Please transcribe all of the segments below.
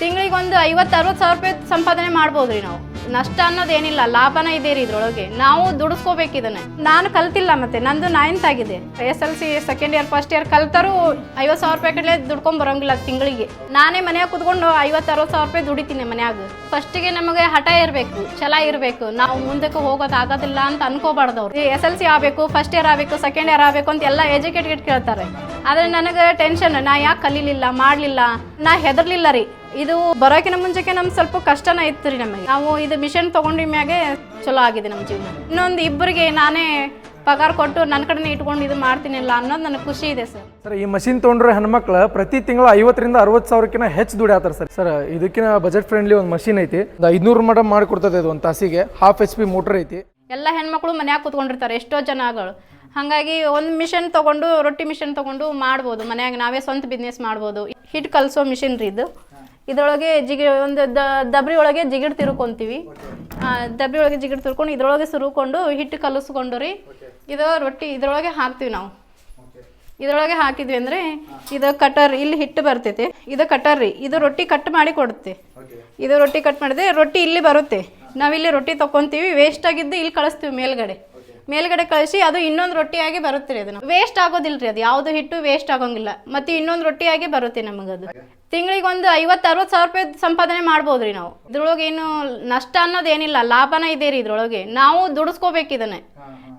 ತಿಂಗಳಿಗೆ ಒಂದು ಐವತ್ತು ಅರವತ್ತು ಸಾವಿರ ರೂಪಾಯಿ ಸಂಪಾದನೆ ಮಾಡ್ಬೋದು ರೀ ನಾವು. ನಷ್ಟ ಅನ್ನೋದೇನಿಲ್ಲ ಲಾಭನ ಇದೆ ರೀ ಇದ್ರೊಳಗೆ. ನಾವು ದುಡಿಸ್ಕೋಬೇಕು ಇದನ್ನ. ನಾನು ಕಲ್ತಿಲ್ಲ ಮತ್ತೆ ನಂದು ನೈನ್ತ್ ಆಗಿದೆ? S L C second year first year ಕಲ್ತರೂ ಐವತ್ತು ಸಾವಿರ ರೂಪಾಯಿ ಕಡೆ ದುಡ್ಕೊಂಡ್ ಬರೋಂಗಿಲ್ಲ ತಿಂಗಳಿಗೆ. ನಾನೇ ಮನ್ಯಾಗ ಕುತ್ಕೊಂಡು ಐವತ್ತು ಅರವತ್ತು ಸಾವಿರ ರೂಪಾಯಿ ದುಡಿತೀನಿ ಮನ್ಯಾಗ. ಫಸ್ಟಿಗೆ ನಮಗೆ ಹಠ ಇರಬೇಕು ಛಲ ಇರಬೇಕು. ನಾವು ಮುಂದಕ್ಕೆ ಹೋಗೋದಾಗೋದಿಲ್ಲ ಅಂತ ಅನ್ಕೋಬಾರ್ದು ಅವ್ರು ಎಸ್ ಎಲ್ ಸಿ ಆಗಬೇಕು ಫಸ್ಟ್ ಇಯರ್ ಆಗಬೇಕು ಸೆಕೆಂಡ್ ಇಯರ್ ಆಗಬೇಕು ಅಂತ ಎಲ್ಲ ಎಜುಕೇಟೆಡ್ ಕೇಳ್ತಾರೆ. ಆದರೆ ನನಗೆ ಟೆನ್ಷನ್ ನಾ ಯಾಕೆ ಕಲೀಲಿಲ್ಲ ಮಾಡಲಿಲ್ಲ? ನಾ ಹೆದರ್ಲಿಲ್ಲ ರೀ. ಇದು ಬರೋಕಿನ ಮುಂಚೆಗೆ ನಮ್ಗೆ ಸ್ವಲ್ಪ ಕಷ್ಟನ ಇತ್ತು ರೀ ನಮಗೆ. ನಾವು ಇದು ಮಿಷನ್ ತೊಗೊಂಡಿ ಮ್ಯಾಗೆ ಚಲೋ ಆಗಿದೆ ನಮ್ಮ ಜೀವನ. ಇನ್ನೊಂದು ಇಬ್ಬರಿಗೆ ನಾನೇ ಪಗಾರ ಕೊಟ್ಟು ನನ್ನ ಕಡೆನೇ ಇಟ್ಕೊಂಡು ಇದು ಮಾಡ್ತೀನಿಲ್ಲ ಅನ್ನೋದು ನನಗೆ ಖುಷಿ ಇದೆ ಸರ್. ಸರ್ ಈ ಮಷಿನ್ ತೊಗೊಂಡ್ರೆ ಹೆಣ್ಮಕ್ಳು ಪ್ರತಿ ತಿಂಗಳು ಐವತ್ತರಿಂದ ಅರವತ್ತು ಸಾವಿರಕ್ಕಿಂತ ಹೆಚ್ಚು ದುಡಿಯಾತಾರೆ ಸರ್. ಸರ್ ಇದಕ್ಕಿಂತ ಬಜೆಟ್ ಫ್ರೆಂಡ್ಲಿ ಒಂದು ಮಷಿನ್ ಐತಿ. ಒಂದು ಐದುನೂರು ಮಟ ಮಾಡಿಕೊಡ್ತದೆ ಇದು ಒಂದು ತಾಸಿಗೆ. ಹಾಫ್ ಎಚ್ ಪಿ ಮೋಟರ್ ಐತಿ. ಎಲ್ಲ ಹೆಣ್ಮಕ್ಳು ಮನ್ಯಾಗ ಕೂತ್ಕೊಂಡಿರ್ತಾರೆ ಎಷ್ಟೋ ಜನಗಳು ಹಾಗಾಗಿ ಒಂದು ಮಿಷನ್ ತಗೊಂಡು, ರೊಟ್ಟಿ ಮಿಷನ್ ತೊಗೊಂಡು ಮಾಡ್ಬೋದು. ಮನ್ಯಾಗ ನಾವೇ ಸ್ವಂತ ಬಿಸ್ನೆಸ್ ಮಾಡ್ಬೋದು. ಹಿಟ್ಟು ಕಲಿಸೋ ಮಿಷಿನ್ ರೀ ಇದು. ಇದರೊಳಗೆ ಜಿಗಿ, ಒಂದು ದ, ದಬ್ರಿ ಒಳಗೆ ಜಿಗಿಡ್ ತಿರ್ಕೊಂತೀವಿ. ದಬ್ರಿ ಒಳಗೆ ಜಿಗಿಡ್ ತಿರ್ಕೊಂಡು ಇದ್ರೊಳಗೆ ಸುರುಕೊಂಡು ಹಿಟ್ಟು ಕಲಿಸ್ಕೊಂಡು ರೀ ಇದು ರೊಟ್ಟಿ ಇದರೊಳಗೆ ಹಾಕ್ತೀವಿ ನಾವು. ಇದರೊಳಗೆ ಹಾಕಿದ್ವಿ ಅಂದರೆ ಇದು ಕಟರ್, ಇಲ್ಲಿ ಹಿಟ್ಟು ಬರ್ತೈತೆ. ಇದು ಕಟರ್ ರೀ. ಇದು ರೊಟ್ಟಿ ಕಟ್ ಮಾಡಿ ಕೊಡುತ್ತೆ. ಇದು ರೊಟ್ಟಿ ಕಟ್ ಮಾಡಿದ್ರೆ ರೊಟ್ಟಿ ಇಲ್ಲಿ ಬರುತ್ತೆ. ನಾವಿಲ್ಲಿ ರೊಟ್ಟಿ ತೊಗೊತೀವಿ ವೇಸ್ಟ್ ಆಗಿದ್ದು ಇಲ್ಲಿ ಕಳಿಸ್ತೀವಿ ಮೇಲ್ಗಡೆ. ಮೇಲ್ಗಡೆ ಕಳಿಸಿ ಅದು ಇನ್ನೊಂದು ರೊಟ್ಟಿಯಾಗಿ ಬರುತ್ತೆ ರೀ ಅದನ್ನ. ವೇಸ್ಟ್ ಆಗೋದಿಲ್ಲ ರೀ ಅದು. ಯಾವುದು ಹಿಟ್ಟು ವೇಸ್ಟ್ ಆಗೋಂಗಿಲ್ಲ. ಮತ್ತೆ ಇನ್ನೊಂದು ರೊಟ್ಟಿಯಾಗಿ ಬರುತ್ತೆ ನಮಗದು ತಿಂಗಳಿಗೆ ಒಂದು ಐವತ್ತು ಅರವತ್ತು ಸಾವಿರ ರೂಪಾಯಿ ಸಂಪಾದನೆ ಮಾಡ್ಬೋದ್ರಿ ನಾವು. ಇದ್ರೊಳಗೆ ಏನು ನಷ್ಟ ಅನ್ನೋದೇನಿಲ್ಲ ಲಾಭನ ಇದೆ ರೀ ಇದ್ರೊಳಗೆ. ನಾವು ದುಡಿಸ್ಕೋಬೇಕು ಇದನ್ನೇ.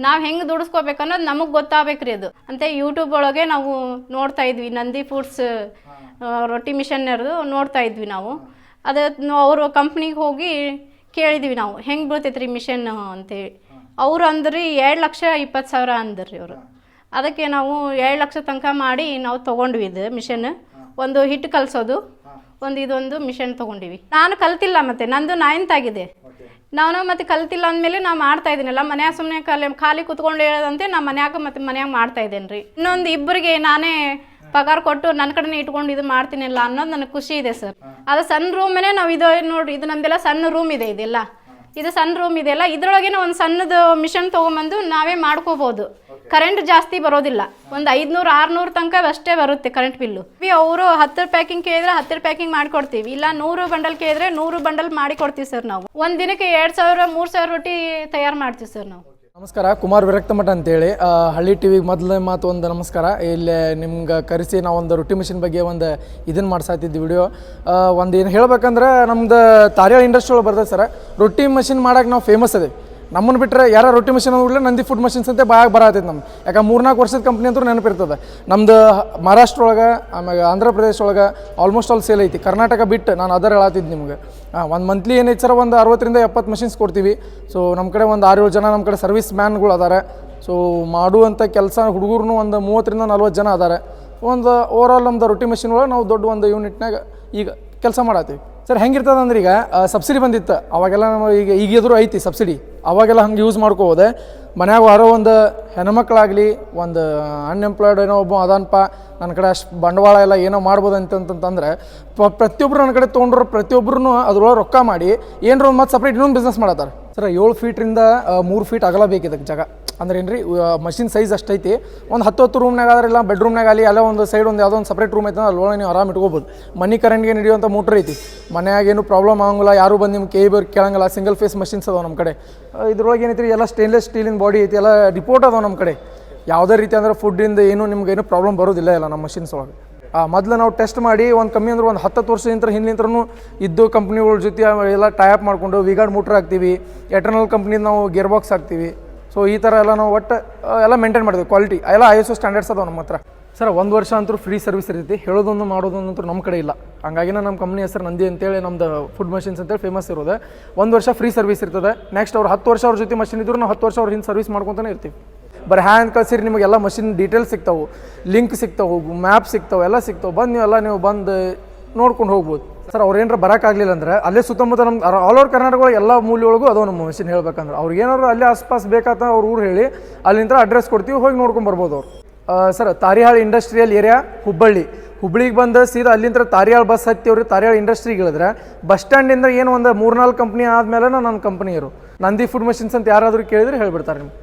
ನಾವು ಹೆಂಗೆ ದುಡಿಸ್ಕೋಬೇಕು ಅನ್ನೋದು ನಮಗೆ ಗೊತ್ತಾಗ್ಬೇಕ್ರಿ ಅದು. ಅಂತ ಯೂಟ್ಯೂಬ್ ಒಳಗೆ ನಾವು ನೋಡ್ತಾ ಇದ್ವಿ. ನಂದಿ ಫುಡ್ಸ್ ರೊಟ್ಟಿ ಮಿಷನ್ನರ್ದು ನೋಡ್ತಾ ಇದ್ವಿ ನಾವು. ಅದು ಅವರು ಕಂಪ್ನಿಗೆ ಹೋಗಿ ಕೇಳಿದ್ವಿ ನಾವು. ಹೆಂಗೆ ಬೀಳ್ತೈತೆ ರೀ ಮಿಷನ್ ಅಂತೇಳಿ. ಅವ್ರು ಅಂದ್ರಿ ಎರಡು ಲಕ್ಷ ಇಪ್ಪತ್ತು ಸಾವಿರ ಅಂದ್ರಿ ಅವರು. ಅದಕ್ಕೆ ನಾವು ಎರಡು ಲಕ್ಷ ತನಕ ಮಾಡಿ ನಾವು ತೊಗೊಂಡ್ವಿ ಇದು ಮಿಷನ್. ಒಂದು ಹಿಟ್ಟು ಕಲಿಸೋದು. ಒಂದು ಇದೊಂದು ಮಿಷನ್ ತೊಗೊಂಡಿವಿ. ನಾನು ಕಲ್ತಿಲ್ಲ ಮತ್ತೆ, ನಂದು ನೈನ್ತ್ ಆಗಿದೆ. ನಾನು ಮತ್ತೆ ಕಲ್ತಿಲ್ಲ ಅಂದಮೇಲೆ ನಾ ಮಾಡ್ತಾ ಇದ್ದೀನಲ್ಲ, ಮನ್ಯಾಗ ಸುಮ್ಮನೆ ಖಾಲಿ ಖಾಲಿ ಕುತ್ಕೊಂಡು ಹೇಳೋದಂತೆ ನಾ ಮನ್ಯಾಗ ಮತ್ತೆ ಮನ್ಯಾಗ ಮಾಡ್ತಾ ಇದ್ದೇನೆ ರೀ ಇನ್ನೊಂದು ಇಬ್ಬರಿಗೆ ನಾನೇ ಪಗಾರ ಕೊಟ್ಟು ನನ್ನ ಕಡೆನೇ ಇಟ್ಕೊಂಡು ಇದು ಮಾಡ್ತೀನಿಲ್ಲ ಅನ್ನೋದು ನನಗೆ ಖುಷಿ ಇದೆ ಸರ್. ಅದು ಸಣ್ಣ ರೂಮೇ ನಾವು ಇದು ನೋಡ್ರಿ, ಇದು ನಮ್ದೆಲ್ಲ ಸಣ್ಣ ರೂಮ್ ಇದೆ ಇದೆಲ್ಲ. ಇದು ಸಣ್ಣ ರೂಮ್ ಇದೆಯಲ್ಲ ಇದ್ರೊಳಗೇನೆ ಒಂದು ಸಣ್ಣದು ಮಿಷನ್ ತೊಗೊಂಬಂದು ನಾವೇ ಮಾಡ್ಕೋಬೋದು. ಕರೆಂಟ್ ಜಾಸ್ತಿ ಬರೋದಿಲ್ಲ. ಒಂದು ಐದುನೂರು ಆರುನೂರು ತನಕ ಅಷ್ಟೇ ಬರುತ್ತೆ ಕರೆಂಟ್ ಬಿಲ್ಲು ಅವರು ಹತ್ತು ಪ್ಯಾಕಿಂಗ್ ಕೇಳಿದ್ರೆ ಹತ್ತು ಪ್ಯಾಕಿಂಗ್ ಮಾಡಿಕೊಡ್ತೀವಿ. ಇಲ್ಲ ನೂರು ಬಂಡಲ್ ಕೇಳಿದ್ರೆ ನೂರು ಬಂಡಲ್ ಮಾಡಿ ಕೊಡ್ತೀವಿ ಸರ್ ನಾವು. ಒಂದು ದಿನಕ್ಕೆ ಎರಡು ಸಾವಿರ ಮೂರು ಸಾವಿರ ರೊಟ್ಟಿ ತಯಾರು ಮಾಡ್ತೀವಿ ಸರ್ ನಾವು. ನಮಸ್ಕಾರ, ಕುಮಾರ್ ವಿರಕ್ತ ಮಠ ಅಂತೇಳಿ ಹಳ್ಳಿ ಟಿ ವಿಗೆ ಮೊದಲನೇ ಮಾತು ಒಂದು ನಮಸ್ಕಾರ. ಇಲ್ಲಿ ನಿಮ್ಗೆ ಕರೆಸಿ ನಾವು ಒಂದು ರೊಟ್ಟಿ ಮಿಷಿನ್ ಬಗ್ಗೆ ಒಂದು ಇದನ್ನು ಮಾಡ್ಸಾತಿದ್ವಿ ವಿಡಿಯೋ ಒಂದು ಏನು ಹೇಳ್ಬೇಕಂದ್ರೆ ನಮ್ದು ತಾರ್ಯಾಳ ಇಂಡಸ್ಟ್ರಿ ಒಳಗೆ ಬರ್ತದೆ ಸರ್ ರೊಟ್ಟಿ ಮಷಿನ್ ಮಾಡಕ್ಕೆ ನಾವು ಫೇಮಸ್ ಅದೇ ನಮ್ಮನ್ನು ಬಿಟ್ಟರೆ ಯಾರ ರೊಟ್ಟಿ ಮಷಿನ್ ಹೋಗ್ಲಿ ನಂದಿ ಫುಡ್ ಮಷಿನ್ಸ್ ಅಂತ ಬಾಯಾಗ ಬರತ್ತೈತೆ ನಮ್ಮ ಯಾಕೆ ಮೂರ್ನಾಲ್ಕು ವರ್ಷದ ಕಂಪ್ನಿ ಅಂತೂ ನೆನಪಿರ್ತದೆ. ನಮ್ದು ಮಹಾರಾಷ್ಟ್ರ ಒಳಗೆ ಆಮ್ಯಾಗ ಆಂಧ್ರ ಪ್ರದೇಶ ಒಳಗೆ ಆಲ್ಮೋಸ್ಟ್ ಆಲ್ ಸೇಲ್ ಐತಿ. ಕರ್ನಾಟಕ ಬಿಟ್ಟು ನಾನು ಅದರ ಹೇಳತ್ತಿದ್ದು ನಿಮ್ಗೆ. ಒಂದು ಮಂತ್ಲಿ ಏನೈತೆ ಸರ್ ಒಂದು ಅರವತ್ತರಿಂದ ಎಪ್ಪತ್ತು ಮಷಿನ್ಸ್ ಕೊಡ್ತೀವಿ. ಸೊ ನಮ್ಮ ಕಡೆ ಒಂದು ಆರು ಏಳು ಜನ ನಮ್ಮ ಕಡೆ ಸರ್ವಿಸ್ ಮ್ಯಾನ್ಗಳು ಅದಾರೆ. ಸೊ ಮಾಡುವಂಥ ಕೆಲಸ ಹುಡುಗರು ಒಂದು ಮೂವತ್ತರಿಂದ ನಲ್ವತ್ತು ಜನ ಅದಾರೆ. ಒಂದು ಓವರಾಲ್ ನಮ್ದು ರೊಟ್ಟಿ ಮಷಿನ್ ಒಳಗೆ ನಾವು ದೊಡ್ಡ ಒಂದು ಯೂನಿಟ್ನಾಗ ಈಗ ಕೆಲಸ ಮಾಡತ್ತೀವಿ. ಸರ್ ಹೆಂಗಿರ್ತದೆ ಅಂದ್ರೆ ಈಗ ಸಬ್ಸಿಡಿ ಬಂದಿತ್ತು. ಅವಾಗೆಲ್ಲ ನಮ್ಮ ಈಗ ಈಗಿದ್ರು ಐತಿ ಸಬ್ಸಿಡಿ. ಅವಾಗೆಲ್ಲ ಹಂಗೆ ಯೂಸ್ ಮಾಡ್ಕೋಬೋದೆ. ಮನ್ಯಾಗ ಯಾರೋ ಒಂದು ಹೆಣ್ಮಕ್ಳಾಗಲಿ, ಒಂದು ಅನ್ಎಂಪ್ಲಾಯ್ಡ್ ಏನೋ ಒಬ್ಬ ಅದಾನಪ್ಪ, ನನ್ನ ಕಡೆ ಅಷ್ಟು ಬಂಡವಾಳ ಎಲ್ಲ ಏನೋ ಮಾಡ್ಬೋದು ಅಂತಂತಂದ್ರೆ, ಪ ಪ್ರತಿಯೊಬ್ಬರು ನನ್ನ ಕಡೆ ತೊಗೊಂಡ್ರು ಪ್ರತಿಯೊಬ್ಬರೂ ಅದ್ರೊಳಗೆ ರೊಕ್ಕ ಮಾಡಿ, ಏನರ ಒಂದು ಮತ್ತೆ ಸಪ್ರೇಟ್ ಇನ್ನೊಂದು ಬಿಸ್ನೆಸ್ ಮಾಡತ್ತಾರೆ. ಸರ್ ಏಳು ಫೀಟ್ರಿಂದ ಮೂರು ಫೀಟ್ ಅಗಲ ಬೇಕು ಇದಕ್ಕೆ ಜಾಗ. ಅಂದ್ರೆ ಏನು ರೀ ಮಷಿನ್ ಸೈಜ್ ಅಷ್ಟೈತಿ. ಒಂದು ಹತ್ತು ಹತ್ತು ರೂಮ್ನಾಗ ಆದ್ರೆ ಇಲ್ಲ ಬೆಡ್ರೂಮ್ನಾಗ ಅಲ್ಲಿ ಅಲ್ಲ ಒಂದು ಸೈಡ್ ಒಂದು ಯಾವುದೋ ಒಂದು ಸಪ್ರೇಟ್ ರೂಮ್ ಐತೆ ಅಲ್ಲಿ ಒಳಗೆ ನೀವು ಆರಾಮ್ ಇಟ್ಕೋಬೋದು. ಮನಿ ಕರೆಂಟ್ಗೆ ನಡೆಯುವಂಥ ಮೋಟ್ರ್ ಐತಿ. ಮನ್ಯಾಗ ಏನು ಪ್ರಾಬ್ಲಮ್ ಆಗಂಗಿಲ್ಲ, ಯಾರು ಬಂದು ನಿಮ್ಗೆ ಕೈ ಬರ್ ಕೇಳಂಗಿಲ್ಲ ಸಿಂಗಲ್ ಫೇಸ್ ಮಷಿನ್ಸ್ ಅದಾವೆ ನಮ್ಮ ಕಡೆ. ಇದ್ರೊಳಗೆ ಏನೈತಿ ರೀ ಎಲ್ಲ ಸ್ಟೇನ್ಲೆಸ್ ಸ್ಟೀಲಿನ ಬಾಡಿ ಐತಿ, ಎಲ್ಲ ರಿಪೋರ್ಟ್ ಅದಾವೆ ನಮ್ಮ ಕಡೆ. ಯಾವುದೇ ರೀತಿ ಅಂದ್ರೆ ಫುಡ್ಡಿಂದ ಏನು, ನಿಮ್ಗೆ ಏನು ಪ್ರಾಬ್ಲಮ್ ಬರೋದಿಲ್ಲ ಇಲ್ಲ ನಮ್ಮ ಮಷಿನ್ಸ್ ಒಳಗೆ. ಮೊದ್ಲು ನಾವು ಟೆಸ್ಟ್ ಮಾಡಿ ಒಂದು ಕಮ್ಮಿ ಅಂದ್ರೆ ಒಂದು ಹತ್ತತ್ತು ವರ್ಷದಿಂದ ಹಿಂದಿಂತ್ರನು ಇದ್ದು ಕಂಪ್ನಿಗಳ ಜೊತೆ ಎಲ್ಲ ಟೈಅಪ್ ಮಾಡಿಕೊಂಡು ವಿಗಾರ್ಡ್ ಮೋಟ್ರ್ ಹಾಕ್ತೀವಿ ಎಟರ್ನಲ್ ಕಂಪ್ನಿದು ನಾವು ಗೇರ್ ಬಾಕ್ಸ್ ಹಾಕ್ತೀವಿ. ಸೊ ಈ ಥರ ಎಲ್ಲ ನಾವು ಒಟ್ಟು ಎಲ್ಲ ಮೇಂಟೈನ್ ಮಾಡ್ತೀವಿ ಕ್ವಾಲಿಟಿ ಎಲ್ಲ ಐ ಎಸ್ ಒ ಸ್ಟ್ಯಾಂಡರ್ಡ್ಸ್ ಅದಾವೆ ನಮ್ಮ ಹತ್ರ. ಸರ್, ಒಂದು ವರ್ಷ ಅಂತೂ ಫ್ರೀ ಸರ್ವಿಸ್ ಇರ್ತೈತಿ ಹೇಳೋದೊಂದು ಮಾಡೋದೊಂದು ಅಂತೂ ನಮ್ಮ ಕಡೆ ಇಲ್ಲ. ಹಂಗಾಗಿನ ನಮ್ಮ ಕಂಪ್ನಿ ಹೆಸರು ನಂದಿ ಅಂತೇಳಿ ನಮ್ಮದು ಫುಡ್ ಮಷಿನ್ಸ್ ಅಂತೇಳಿ ಫೇಮಸ್ ಇರೋದು. ಒಂದು ವರ್ಷ ಫ್ರೀ ಸರ್ವಿಸ್ ಇರ್ತದೆ. ನೆಕ್ಸ್ಟ್ ಅವ್ರು ಹತ್ತು ವರ್ಷ ಅವ್ರ ಜೊತೆ ಮಷಿನ್ ಇದ್ರು ನಾವು ಹತ್ತು ವರ್ಷ ಅವ್ರ ಹಿಂದೆ ಸರ್ವಿಸ್ ಮಾಡ್ಕೊತಾನೆ ಇರ್ತೀವಿ. ಬರೀ ಹ್ಯಾಂಡ್ ಕಳ್ಸಿರಿ, ನಿಮಗೆಲ್ಲ ಮಷಿನ್ ಡೀಟೇಲ್ಸ್ ಸಿಗ್ತಾವೆ ಲಿಂಕ್ ಸಿಗ್ತಾವೆ ಮ್ಯಾಪ್ ಸಿಗ್ತಾವೆ, ಎಲ್ಲ ಸಿಗ್ತಾವೆ. ಬಂದು ನೀವೆಲ್ಲ ನೀವು ಬಂದು ನೋಡ್ಕೊಂಡು ಹೋಗ್ಬೋದು. ಸರ್, ಅವ್ರು ಏನಾರ ಬರೋಕ್ಕಾಗಲಿಲ್ಲ ಅಂದ್ರೆ ಅಲ್ಲೇ ಸುತ್ತಮುತ್ತ ನಮ್ಮ ಆಲ್ ಓವರ್ ಕರ್ನಾಟಕ ಎಲ್ಲ ಎಲ್ಲ ಒಳಗೂ ಅದಾವ ನಮ್ಮ ಮಷಿನ್ ಹೇಳ್ಬೇಕಂದ್ರೆ. ಅವ್ರಿಗೆ ಏನಾದ್ರು ಅಲ್ಲೇ ಆಸ್ಪಾಸ್ ಬೇಕಾತ ಅವ್ರ ಊರು ಹೇಳಿ, ಅಲ್ಲಿಂದ ಅಡ್ರೆಸ್ ಕೊಡ್ತೀವಿ, ಹೋಗಿ ನೋಡ್ಕೊಂಡು ಬರ್ಬೋದು ಅವ್ರು. Sir, Tarihal industrial area Hubballi. ಹುಬ್ಳಿಗೆ ಬಂದು ಸೀದಾ ಅಲ್ಲಿಂದ ತಾರಿಯಾಳ್ ಬಸ್ ಹತ್ತಿವ್ರಿ. ತಾರಿಯಾಳ್ ಇಂಡಸ್ಟ್ರಿಗೆ ಇಳಿದ್ರೆ ಬಸ್ ಸ್ಟ್ಯಾಂಡಿಂದ ಏನು ಒಂದು ಮೂರ್ನಾಲ್ಕು ಕಂಪ್ನಿ ಆದಮೇಲೆ ನನ್ನ ಕಂಪ್ನಿ ನಂದಿ ಫುಡ್ ಮಷಿನ್ಸ್ ಅಂತ ಯಾರಾದರೂ ಕೇಳಿದ್ರೆ ಹೇಳ್ಬಿಡ್ತಾರೆ ನಿಮ್ಗೆ.